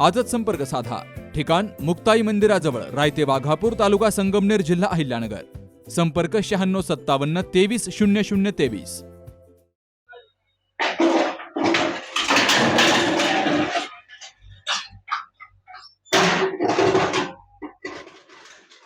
आजच संपर्क साधा. ठिकाण मुक्ताई मंदिराजवळ रायते वाघापूर तालुका संगमनेर जिल्हा अहिल्यानगर. संपर्क शहाण्णव सत्तावन्न तेवीस शून्य शून्य तेवीस.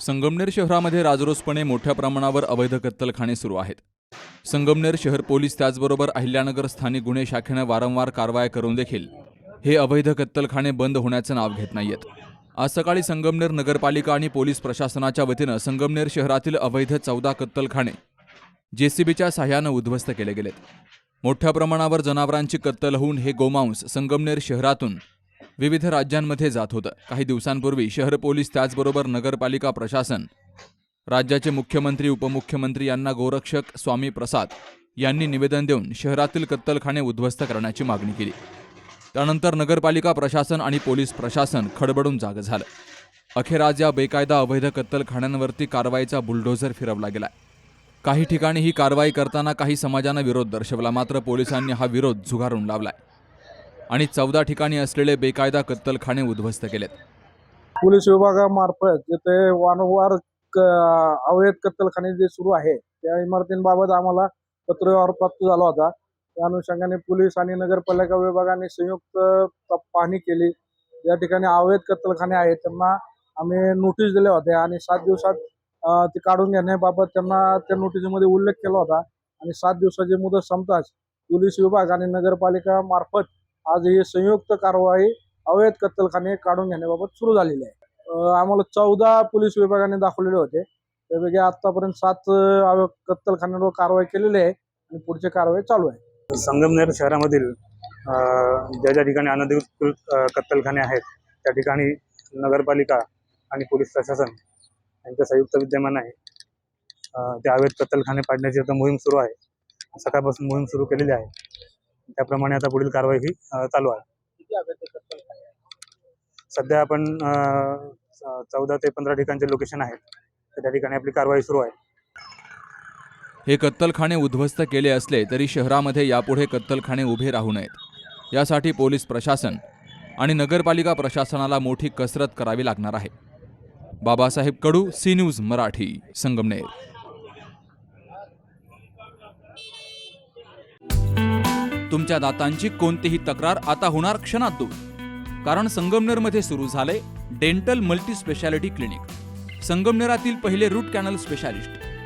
संगमनेर शहरामध्ये राजरोसपणे मोठ्या प्रमाणावर अवैध कत्तलखाने सुरू आहेत. संगमनेर शहर पोलीस त्याचबरोबर अहिल्यानगर स्थानिक गुन्हे शाखेनं वारंवार कारवाया करून देखील हे अवैध कत्तलखाने बंद होण्याचं नाव घेत नाहीयेत. आज सकाळी संगमनेर नगरपालिका आणि पोलीस प्रशासनाच्या वतीनं संगमनेर शहरातील अवैध चौदा कत्तलखाने जेसीबीच्या सहाय्यानं उद्ध्वस्त केले गेलेत. मोठ्या प्रमाणावर जनावरांची कत्तल होऊन हे गोमांस संगमनेर शहरातून विविध राज्यांमध्ये जात होतं. काही दिवसांपूर्वी शहर पोलीस त्याचबरोबर नगरपालिका प्रशासन राज्याचे मुख्यमंत्री उपमुख्यमंत्री यांना गोरक्षक स्वामी प्रसाद यांनी निवेदन देऊन शहरातील कत्तलखाने उद्ध्वस्त करण्याची मागणी केली. त्यानंतर नगरपालिका प्रशासन आणि पोलीस प्रशासन खडबडून जागं झालं. अखेर आज या बेकायदा अवैध कत्तलखान्यांवरती कारवाईचा बुलडोझर फिरवला गेलाय. काही ठिकाणी ही कारवाई करताना काही समाजानं विरोध दर्शवला मात्र पोलिसांनी हा विरोध झुगारून लावलाय. आणि चौदा ठिकाणी असलेले बेकायदा कत्तलखाने उद्ध्वस्त केलेत. पोलीस विभागामार्फत जिथे वारंवार क- अवैध कत्तलखाने जे सुरू आहे त्या इमारतींबाबत आम्हाला पत्रव्यवहार प्राप्त झाला होता. त्या अनुषंगाने पोलीस आणि नगरपालिका विभागाने संयुक्त पाहणी केली. या ठिकाणी अवैध कत्तलखाने आहेत त्यांना आम्ही नोटीस दिल्या होत्या आणि सात दिवसात ते काढून घेण्याबाबत त्यांना त्या नोटीसमध्ये उल्लेख केला होता. आणि सात दिवसाची मुदत संपताच पोलीस विभाग आणि नगरपालिका मार्फत आज ही संयुक्त कारवाई अवैध कत्तलखाने काढून घेण्याबाबत सुरू झालेली आहे. आम्हाला चौदा पोलीस विभागाने दाखवलेले होते. त्यापैकी आतापर्यंत सात अं, कत्तलखान्यांवर कारवाई केलेली आहे आणि पुढची कारवाई चालू आहे. संगमनेर शहरामधील ज्या ज्या ठिकाणी अनधिकृत कत्तलखाने आहेत त्या ठिकाणी नगरपालिका आणि पोलीस प्रशासन यांचं संयुक्त विद्यमान आहे. ते अवैध कत्तलखाने पाडण्याची आता मोहीम सुरू आहे. सकाळपासून मोहीम सुरू केलेली आहे. त्याप्रमाणे आता पुढील कारवाई ही चालू आहे. सध्या आपण चौदा ते पंधरा ठिकाणचे लोकेशन आहेत. त्या ठिकाणी आपली कारवाई सुरू आहे. हे कत्तलखाने उद्ध्वस्त केले असले तरी शहरामध्ये यापुढे कत्तलखाने उभे राहू नयेत. यासाठी पोलीस प्रशासन आणि नगरपालिका प्रशासनाला मोठी कसरत करावी लागणार आहे. Babasaheb Kadu C news Marathi Sangamner. तुमच्या दातांची कोणतीही तक्रार आता होणार क्षणात दूर. कारण संगमनेरमध्ये सुरू झाले डेंटल मल्टी स्पेशालिटी क्लिनिक. संगमनेरातील पहिले root canal specialist.